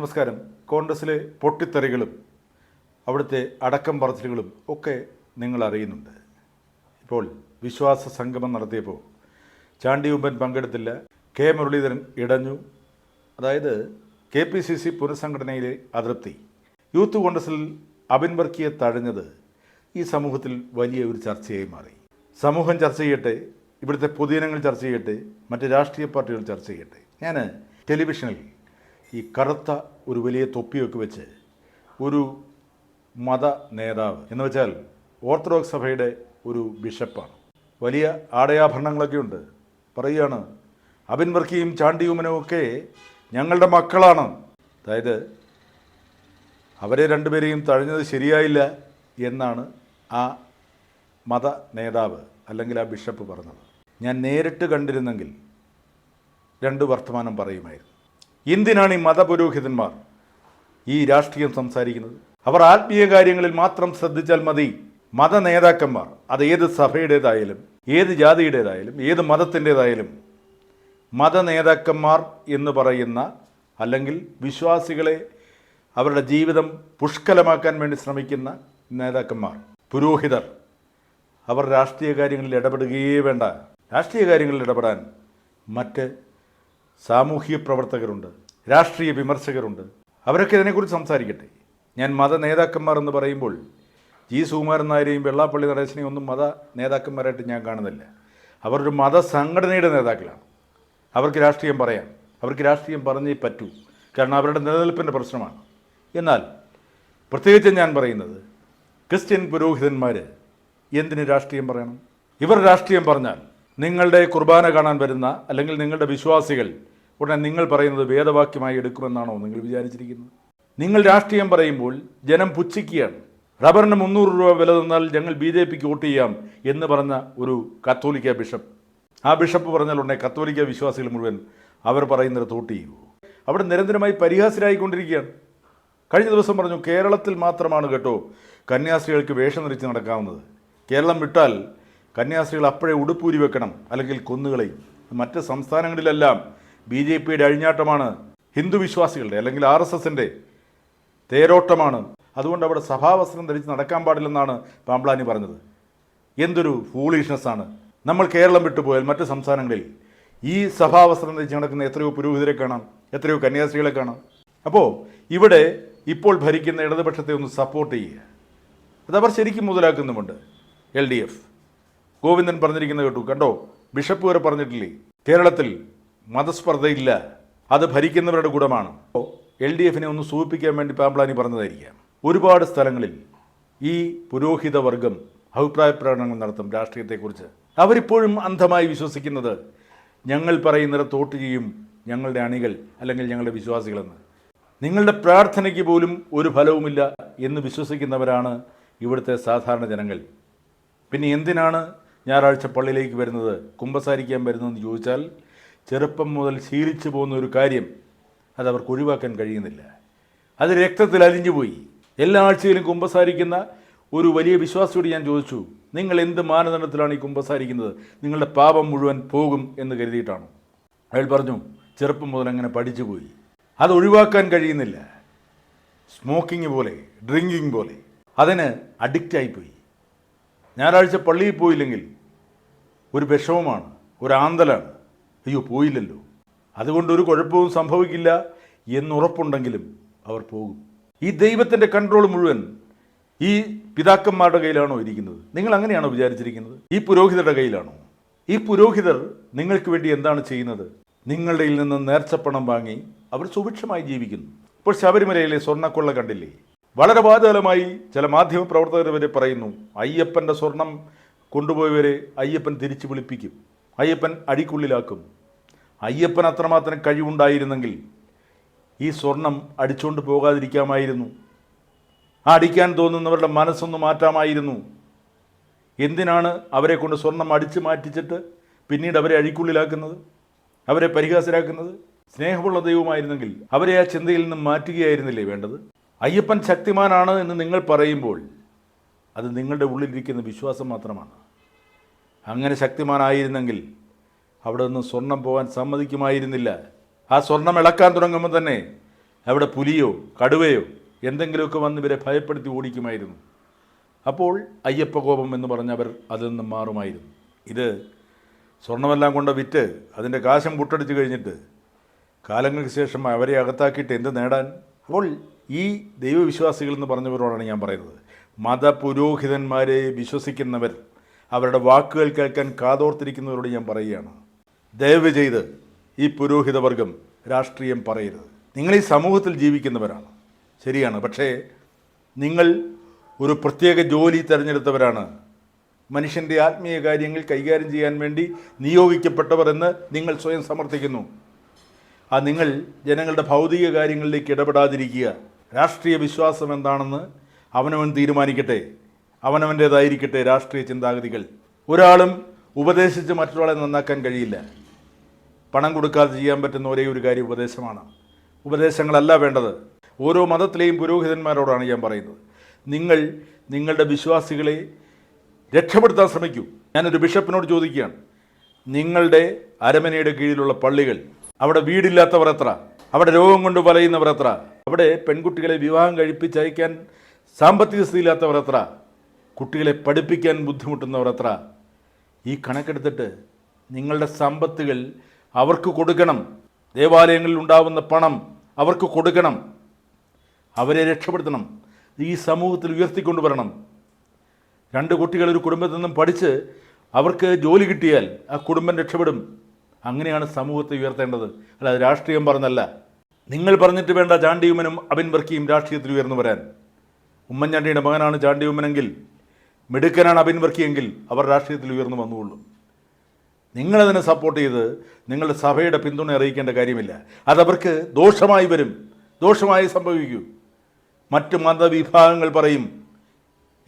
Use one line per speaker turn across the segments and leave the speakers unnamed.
നമസ്കാരം. കോൺഗ്രസിലെ പൊട്ടിത്തെറികളും അവിടുത്തെ അടക്കം പറച്ചിലുകളും ഒക്കെ നിങ്ങൾ അറിയുന്നുണ്ട്. ഇപ്പോൾ വിശ്വാസ സംഗമം നടത്തിയപ്പോൾ ചാണ്ടി ഉമ്മൻ പങ്കെടുത്തില്ല. കെ മുരളീധരൻ ഇടഞ്ഞു. അതായത് കെ പി സി സി പുനഃസംഘടനയിലെ അതൃപ്തി. യൂത്ത് കോൺഗ്രസിൽ അബിൻ വർക്കിയെ തഴഞ്ഞത് ഈ സമൂഹത്തിൽ വലിയ ഒരു ചർച്ചയായി മാറി. സമൂഹം ചർച്ച ചെയ്യട്ടെ ഇവിടുത്തെ പൊതുജനങ്ങൾ ചർച്ച ചെയ്യട്ടെ മറ്റ് രാഷ്ട്രീയ പാർട്ടികൾ ചർച്ച ചെയ്യട്ടെ. ഞാൻ ടെലിവിഷനിൽ ഈ കറുത്ത ഒരു വലിയ തൊപ്പിയൊക്കെ വെച്ച് ഒരു മത നേതാവ് എന്ന് വെച്ചാൽ ഓർത്തഡോക്സ് സഭയുടെ ഒരു ബിഷപ്പാണ്. വലിയ ആടയാഭരണങ്ങളൊക്കെ ഉണ്ട്. പറയുകയാണ് അബിൻ വർക്കിയും ചാണ്ടിയുമനും ഒക്കെ ഞങ്ങളുടെ മക്കളാണ്. അതായത് അവരെ രണ്ടുപേരെയും തഴഞ്ഞത് ശരിയായില്ല എന്നാണ് ആ മത നേതാവ് അല്ലെങ്കിൽ ആ ബിഷപ്പ് പറഞ്ഞത്. ഞാൻ നേരിട്ട് കണ്ടിരുന്നെങ്കിൽ രണ്ട് വർത്തമാനം പറയുമായിരുന്നു. എന്തിനാണ് ഈ മതപുരോഹിതന്മാർ ഈ രാഷ്ട്രീയം സംസാരിക്കുന്നത്? അവർ ആത്മീയ കാര്യങ്ങളിൽ മാത്രം ശ്രദ്ധിച്ചാൽ മതി. മത നേതാക്കന്മാർ അത് ഏത് സഭയുടേതായാലും ഏത് ജാതിയുടേതായാലും ഏത് മതത്തിന്റേതായാലും മത നേതാക്കന്മാർ എന്ന് പറയുന്ന അല്ലെങ്കിൽ വിശ്വാസികളെ അവരുടെ ജീവിതം പുഷ്കലമാക്കാൻ വേണ്ടി ശ്രമിക്കുന്ന നേതാക്കന്മാർ പുരോഹിതർ. അവർ രാഷ്ട്രീയ കാര്യങ്ങളിൽ ഇടപെടുകയേ വേണ്ട. രാഷ്ട്രീയ കാര്യങ്ങളിൽ ഇടപെടാൻ മറ്റ് സാമൂഹിക പ്രവർത്തകരുണ്ട് രാഷ്ട്രീയ വിമർശകരുണ്ട്. അവരൊക്കെ ഇതിനെക്കുറിച്ച് സംസാരിക്കട്ടെ. ഞാൻ മത നേതാക്കന്മാർ എന്ന് പറയുമ്പോൾ ജി. സുകുമാരൻ നായരെയും വെള്ളാപ്പള്ളി നടേശനെയും ഒന്നും മത നേതാക്കന്മാരായിട്ട് ഞാൻ കാണുന്നില്ല. അവരൊരു മത സംഘടനയുടെ നേതാക്കളാണ്. അവർക്ക് രാഷ്ട്രീയം പറയാം. അവർക്ക് രാഷ്ട്രീയം പറഞ്ഞേ പറ്റൂ. കാരണം അവരുടെ നിലനിൽപ്പിന്റെ പ്രശ്നമാണ്. എന്നാൽ പ്രത്യേകിച്ച് ഞാൻ പറയുന്നത് ക്രിസ്ത്യൻ പുരോഹിതന്മാർ എന്തിന് രാഷ്ട്രീയം പറയണം? ഇവർ രാഷ്ട്രീയം പറഞ്ഞാൽ നിങ്ങളുടെ കുർബാന കാണാൻ വരുന്ന അല്ലെങ്കിൽ നിങ്ങളുടെ വിശ്വാസികൾ ഉടനെ നിങ്ങൾ പറയുന്നത് വേദവാക്യമായി എടുക്കുമെന്നാണോ നിങ്ങൾ വിചാരിച്ചിരിക്കുന്നത്? നിങ്ങൾ രാഷ്ട്രീയം പറയുമ്പോൾ ജനം പുച്ഛിക്കുകയാണ്. റബ്ബറിന് മുന്നൂറ് രൂപ വില തന്നാൽ ഞങ്ങൾ ബി ജെ പിക്ക് വോട്ട് ചെയ്യാം എന്ന് പറഞ്ഞ ഒരു കത്തോലിക്ക ബിഷപ്പ്. ആ ബിഷപ്പ് പറഞ്ഞാൽ ഉടനെ കത്തോലിക്ക വിശ്വാസികൾ മുഴുവൻ അവർ പറയുന്നത് വോട്ട് ചെയ്യൂ അവിടെ നിരന്തരമായി പരിഹാസ്യരായിക്കൊണ്ടിരിക്കുകയാണ്. കഴിഞ്ഞ ദിവസം പറഞ്ഞു കേരളത്തിൽ മാത്രമാണ് കേട്ടോ കന്യാസ്ത്രീകൾക്ക് വേഷം ധരിച്ച് നടക്കാവുന്നത്. കേരളം വിട്ടാൽ കന്യാസ്ത്രീകൾ അപ്പോഴേ ഉടുപ്പൂരി വെക്കണം അല്ലെങ്കിൽ കൊന്നുകളയും. മറ്റ് സംസ്ഥാനങ്ങളിലെല്ലാം ബി ജെ പിയുടെ അഴിഞ്ഞാട്ടമാണ് ഹിന്ദു വിശ്വാസികളുടെ അല്ലെങ്കിൽ ആർ എസ് എസിന്റെ തേരോട്ടമാണ്. അതുകൊണ്ട് അവിടെ സഭാവസ്ത്രം ധരിച്ച് നടക്കാൻ പാടില്ലെന്നാണ് പാമ്പ്ലാനി പറഞ്ഞത്. എന്തൊരു ഫൂളിഷ്നസ് ആണ്. നമ്മൾ കേരളം വിട്ടുപോയാൽ മറ്റ് സംസ്ഥാനങ്ങളിൽ ഈ സഭാവസ്ത്രം ധരിച്ച് നടക്കുന്ന എത്രയോ പുരോഹിതരെ കാണാം എത്രയോ കന്യാസ്ത്രീകളെ കാണാം. അപ്പോൾ ഇവിടെ ഇപ്പോൾ ഭരിക്കുന്ന ഇടതുപക്ഷത്തെ ഒന്ന് സപ്പോർട്ട് ചെയ്യുക. അതവർ ശരിക്കും മുതലാക്കുന്നുമുണ്ട്. L D F. ഗോവിന്ദൻ പറഞ്ഞിരിക്കുന്നത് കേട്ടു. കണ്ടോ? ബിഷപ്പ് വരെ പറഞ്ഞിട്ടില്ലേ? കേരളത്തിൽ മതസ്പർദ്ധയില്ല. അത് ഭരിക്കുന്നവരുടെ ഗുണമാണ്. എൽ ഡി എഫിനെ ഒന്ന് സൂചിപ്പിക്കാൻ വേണ്ടി പാമ്പ്ലാനി പറഞ്ഞതായിരിക്കാം. ഒരുപാട് സ്ഥലങ്ങളിൽ ഈ പുരോഹിത വർഗം അഭിപ്രായ പ്രകടനങ്ങൾ നടത്തും രാഷ്ട്രീയത്തെക്കുറിച്ച്. അവരിപ്പോഴും അന്ധമായി വിശ്വസിക്കുന്നത് ഞങ്ങൾ പറയുന്നവരെ തോട്ട് ചെയ്യും ഞങ്ങളുടെ അണികൾ അല്ലെങ്കിൽ ഞങ്ങളുടെ വിശ്വാസികളെന്ന്. നിങ്ങളുടെ പ്രാർത്ഥനയ്ക്ക് പോലും ഒരു ഫലവുമില്ല എന്ന് വിശ്വസിക്കുന്നവരാണ് ഇവിടുത്തെ സാധാരണ ജനങ്ങൾ. പിന്നെ എന്തിനാണ് ഞായറാഴ്ച പള്ളിയിലേക്ക് വരുന്നത് കുമ്പസാരിക്കാൻ വരുന്നതെന്ന് ചോദിച്ചാൽ ചെറുപ്പം മുതൽ ശീലിച്ചു പോകുന്ന ഒരു കാര്യം അത് അവർക്ക് ഒഴിവാക്കാൻ കഴിയുന്നില്ല. അത് രക്തത്തിൽ അലിഞ്ഞുപോയി എല്ലാ ആഴ്ചയിലും കുമ്പസാരിക്കുന്ന ഒരു വലിയ വിശ്വാസിയോട് ഞാൻ ചോദിച്ചു നിങ്ങൾ എന്ത് മാനദണ്ഡത്തിലാണ് ഈ കുമ്പസാരിക്കുന്നത്? നിങ്ങളുടെ പാപം മുഴുവൻ പോകും എന്ന് കരുതിയിട്ടാണ്. അയാൾ പറഞ്ഞു ചെറുപ്പം മുതൽ അങ്ങനെ പഠിച്ചു പോയി. അത് ഒഴിവാക്കാൻ കഴിയുന്നില്ല. സ്മോക്കിംഗ് പോലെ ഡ്രിങ്കിങ് പോലെ. അതിന് അഡിക്റ്റായിപ്പോയി ഞായറാഴ്ച പള്ളിയിൽ പോയില്ലെങ്കിൽ ഒരു വിഷമമാണ് ഒരു ആന്തലാണ്. അയ്യോ പോയില്ലല്ലോ. അതുകൊണ്ട് ഒരു കുഴപ്പവും സംഭവിക്കില്ല എന്നുറപ്പുണ്ടെങ്കിലും അവർ പോകും. ഈ ദൈവത്തിന്റെ കൺട്രോൾ മുഴുവൻ ഈ പിതാക്കന്മാരുടെ കയ്യിലാണോ ഇരിക്കുന്നത്? നിങ്ങൾ അങ്ങനെയാണോ വിചാരിച്ചിരിക്കുന്നത്? ഈ പുരോഹിതരുടെ കയ്യിലാണോ? ഈ പുരോഹിതർ നിങ്ങൾക്ക് വേണ്ടി എന്താണ് ചെയ്യുന്നത്? നിങ്ങളുടെ നിന്ന് നേർച്ചപ്പണം വാങ്ങി അവർ സുഭിക്ഷമായി ജീവിക്കുന്നു. ഇപ്പോൾ ശബരിമലയിലെ സ്വർണക്കൊള്ള കണ്ടില്ലേ? വളരെ വാചാലമായി ചില മാധ്യമ പ്രവർത്തകർ വരെ പറയുന്നു അയ്യപ്പന്റെ സ്വർണം കൊണ്ടുപോയവരെ അയ്യപ്പൻ തിരിച്ചു വിളിപ്പിക്കും അയ്യപ്പൻ അടിക്കുള്ളിലാക്കും. അയ്യപ്പൻ അത്രമാത്രം കഴിവുണ്ടായിരുന്നെങ്കിൽ ഈ സ്വർണം അടിച്ചുകൊണ്ട് പോകാതിരിക്കാമായിരുന്നു. ആ അടിക്കാൻ തോന്നുന്നവരുടെ മനസ്സൊന്ന് മാറ്റാമായിരുന്നു. എന്തിനാണ് അവരെ കൊണ്ട് സ്വർണം അടിച്ചു മാറ്റിച്ചിട്ട് പിന്നീട് അവരെ അഴിക്കുള്ളിലാക്കുന്നത്? അവരെ പരിഹാസരാക്കുന്നത്? സ്നേഹമുള്ള ദൈവമായിരുന്നെങ്കിൽ അവരെ ആ ചിന്തയിൽ നിന്ന് മാറ്റുകയായിരുന്നില്ലേ വേണ്ടത്? അയ്യപ്പൻ ശക്തിമാനാണ് എന്ന് നിങ്ങൾ പറയുമ്പോൾ അത് നിങ്ങളുടെ ഉള്ളിലിരിക്കുന്ന വിശ്വാസം മാത്രമാണ്. അങ്ങനെ ശക്തിമാനായിരുന്നെങ്കിൽ അവിടെ നിന്ന് സ്വർണം പോകാൻ സമ്മതിക്കുമായിരുന്നില്ല. ആ സ്വർണം ഇളക്കാൻ തുടങ്ങുമ്പോൾ തന്നെ അവിടെ പുലിയോ കടുവയോ എന്തെങ്കിലുമൊക്കെ വന്ന് ഇവരെ ഭയപ്പെടുത്തി ഓടിക്കുമായിരുന്നു. അപ്പോൾ അയ്യപ്പകോപം എന്ന് പറഞ്ഞവർ അതിൽ നിന്നും മാറുമായിരുന്നു. ഇത് സ്വർണമെല്ലാം കൊണ്ട് വിറ്റ് അതിന്റെ കാശം പുട്ടടിച്ച് കഴിഞ്ഞിട്ട് കാലങ്ങൾക്ക് ശേഷം അവരെ അകത്താക്കിയിട്ട് എന്ത് നേടാൻ? അപ്പോൾ ഈ ദൈവവിശ്വാസികൾ എന്ന് പറഞ്ഞവരോടാണ് ഞാൻ പറയുന്നത്. മതപുരോഹിതന്മാരെ വിശ്വസിക്കുന്നവർ അവരുടെ വാക്കുകൾ കേൾക്കാൻ കാതോർത്തിരിക്കുന്നവരോട് ഞാൻ പറയുകയാണ്. ദയവ് ചെയ്ത് ഈ പുരോഹിതവർഗം രാഷ്ട്രീയം പറയരുത്. നിങ്ങൾ ഈ സമൂഹത്തിൽ ജീവിക്കുന്നവരാണ്. ശരിയാണ്. പക്ഷേ നിങ്ങൾ ഒരു പ്രത്യേക ജോലി തിരഞ്ഞെടുത്തവരാണ്. മനുഷ്യന്റെ ആത്മീയ കാര്യങ്ങൾ കൈകാര്യം ചെയ്യാൻ വേണ്ടി നിയോഗിക്കപ്പെട്ടവർ എന്ന് നിങ്ങൾ സ്വയം സമർത്ഥിക്കുന്നു. ആ നിങ്ങൾ ജനങ്ങളുടെ ഭൗതിക കാര്യങ്ങളിലേക്ക് ഇടപെടാതിരിക്കുക. രാഷ്ട്രീയ വിശ്വാസം എന്താണെന്ന് അവനവൻ തീരുമാനിക്കട്ടെ. അവനവന്റേതായിരിക്കട്ടെ രാഷ്ട്രീയ ചിന്താഗതികൾ. ഒരാളും ഉപദേശിച്ച് മറ്റൊരാളെ നന്നാക്കാൻ കഴിയില്ല. പണം കൊടുക്കാതെ ചെയ്യാൻ പറ്റുന്ന ഒരേ ഒരു കാര്യം ഉപദേശമാണ്. ഉപദേശങ്ങളല്ല വേണ്ടത്. ഓരോ മതത്തിലെയും പുരോഹിതന്മാരോടാണ് ഞാൻ പറയുന്നത്. നിങ്ങൾ നിങ്ങളുടെ വിശ്വാസികളെ രക്ഷപ്പെടുത്താൻ ശ്രമിക്കൂ. ഞാനൊരു ബിഷപ്പിനോട് ചോദിക്കുകയാണ്. നിങ്ങളുടെ അരമനയുടെ കീഴിലുള്ള പള്ളികൾ അവിടെ വീടില്ലാത്തവർ എത്ര? അവിടെ രോഗം കൊണ്ട് വലയുന്നവർ എത്ര? അവിടെ പെൺകുട്ടികളെ വിവാഹം കഴിപ്പിച്ചയക്കാൻ സാമ്പത്തിക സ്ഥിതിയില്ലാത്തവർ എത്ര? കുട്ടികളെ പഠിപ്പിക്കാൻ ബുദ്ധിമുട്ടുന്നവർ എത്ര? ഈ കണക്കെടുത്തിട്ട് നിങ്ങളുടെ സമ്പത്തുകൾ അവർക്ക് കൊടുക്കണം. ദേവാലയങ്ങളിൽ ഉണ്ടാവുന്ന പണം അവർക്ക് കൊടുക്കണം. അവരെ രക്ഷപ്പെടുത്തണം. ഈ സമൂഹത്തിൽ ഉയർത്തിക്കൊണ്ടുവരണം രണ്ട് കുട്ടികൾ ഒരു കുടുംബത്തിൽ നിന്നും പഠിച്ച് അവർക്ക് ജോലി കിട്ടിയാൽ ആ കുടുംബം രക്ഷപ്പെടും. അങ്ങനെയാണ് സമൂഹത്തെ ഉയർത്തേണ്ടത്. അല്ലാതെ രാഷ്ട്രീയം പറഞ്ഞല്ല. നിങ്ങൾ പറഞ്ഞിട്ട് വേണ്ട ചാണ്ടിയുമ്മനും അബിൻ വർക്കിയും രാഷ്ട്രീയത്തിൽ ഉയർന്നു വരാൻ. ഉമ്മൻചാണ്ടിയുടെ മകനാണ് ചാണ്ടിയുമ്മനെങ്കിൽ മിടുക്കനാണ് അബിൻ വർക്കിയെങ്കിൽ അവർ രാഷ്ട്രീയത്തിൽ ഉയർന്നു വന്നുകൊള്ളും. നിങ്ങളതിനെ സപ്പോർട്ട് ചെയ്ത് നിങ്ങളുടെ സഭയുടെ പിന്തുണ അറിയിക്കേണ്ട കാര്യമില്ല. അതവർക്ക് ദോഷമായി വരും. ദോഷമായി സംഭവിക്കൂ. മറ്റ് മതവിഭാഗങ്ങൾ പറയും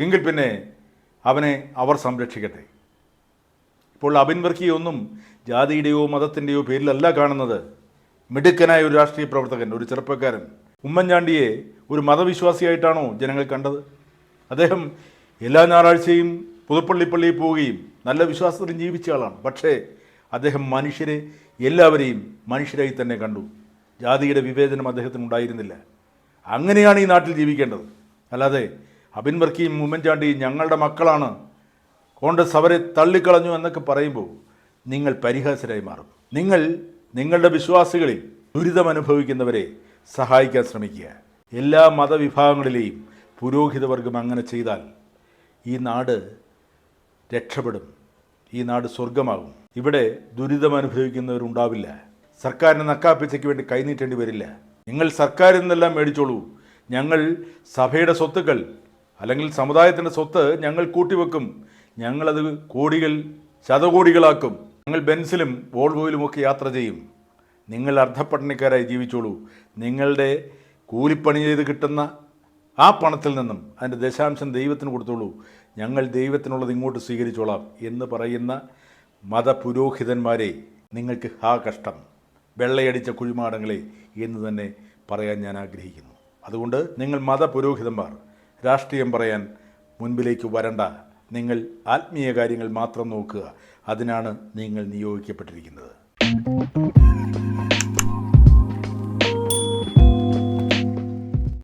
എങ്കിൽ പിന്നെ അവനെ അവർ സംരക്ഷിക്കട്ടെ. ഇപ്പോൾ അബിൻ വർക്കിയൊന്നും ജാതിയുടെയോ മതത്തിന്റെയോ പേരിലല്ല കാണുന്നത്. മിടുക്കനായ ഒരു രാഷ്ട്രീയ പ്രവർത്തകൻ ഒരു ചെറുപ്പക്കാരൻ. ഉമ്മൻചാണ്ടിയെ ഒരു മതവിശ്വാസിയായിട്ടാണോ ജനങ്ങൾ കണ്ടത്? അദ്ദേഹം എല്ലാ ഞായറാഴ്ചയും പുതുപ്പള്ളിപ്പള്ളിയിൽ പോവുകയും നല്ല വിശ്വാസത്തിൽ ജീവിച്ച ആളാണ്. പക്ഷേ അദ്ദേഹം മനുഷ്യരെ എല്ലാവരെയും മനുഷ്യരായി തന്നെ കണ്ടു. ജാതിയുടെ വിവേചനം അദ്ദേഹത്തിന് ഉണ്ടായിരുന്നില്ല. അങ്ങനെയാണ് ഈ നാട്ടിൽ ജീവിക്കേണ്ടത്. അല്ലാതെ അബിൻ വർക്കിയും ഉമ്മൻചാണ്ടിയും ഞങ്ങളുടെ മക്കളാണ് കോൺഗ്രസ് അവരെ തള്ളിക്കളഞ്ഞു എന്നൊക്കെ പറയുമ്പോൾ നിങ്ങൾ പരിഹാസരായി മാറും. നിങ്ങൾ നിങ്ങളുടെ വിശ്വാസികളിൽ ദുരിതം അനുഭവിക്കുന്നവരെ സഹായിക്കാൻ ശ്രമിക്കുക. എല്ലാ മതവിഭാഗങ്ങളിലെയും പുരോഹിതവർഗം അങ്ങനെ ചെയ്താൽ ഈ നാട് രക്ഷപ്പെടും. ഈ നാട് സ്വർഗമാകും ഇവിടെ ദുരിതം അനുഭവിക്കുന്നവരുണ്ടാവില്ല. സർക്കാരിന് നക്കാപ്പിച്ചയ്ക്ക് വേണ്ടി കൈനീട്ടേണ്ടി വരില്ല. നിങ്ങൾ സർക്കാരിൽ നിന്നെല്ലാം മേടിച്ചോളൂ. ഞങ്ങൾ സഭയുടെ സ്വത്തുക്കൾ അല്ലെങ്കിൽ സമുദായത്തിന്റെ സ്വത്ത് ഞങ്ങൾ കൂട്ടിവെക്കും. ഞങ്ങളത് കോടികൾ ശതകോടികളാക്കും. ഞങ്ങൾ ബെൻസിലും വോൾവോയിലും ഒക്കെ യാത്ര ചെയ്യും. നിങ്ങൾ അർദ്ധപ്പട്ടണിക്കാരായി ജീവിച്ചോളൂ. നിങ്ങളുടെ കൂലിപ്പണി ചെയ്ത് കിട്ടുന്ന ആ പണത്തിൽ നിന്നും അതിന്റെ ദശാംശം ദൈവത്തിന് കൊടുത്തോളൂ. ഞങ്ങൾ ദൈവത്തിനുള്ളത് ഇങ്ങോട്ട് സ്വീകരിച്ചോളാം എന്ന് പറയുന്ന മതപുരോഹിതന്മാരെ നിങ്ങൾക്ക് ഹാ കഷ്ടം വെള്ളയടിച്ച കുഴിമാടങ്ങളെ എന്ന് തന്നെ പറയാൻ ഞാൻ ആഗ്രഹിക്കുന്നു. അതുകൊണ്ട് നിങ്ങൾ മതപുരോഹിതന്മാർ രാഷ്ട്രീയം പറയാൻ മുൻപിലേക്ക് വരണ്ട. നിങ്ങൾ ആത്മീയ കാര്യങ്ങൾ മാത്രം നോക്കുക. അതിനാണ് നിങ്ങൾ നിയോഗിക്കപ്പെട്ടിരിക്കുന്നത്.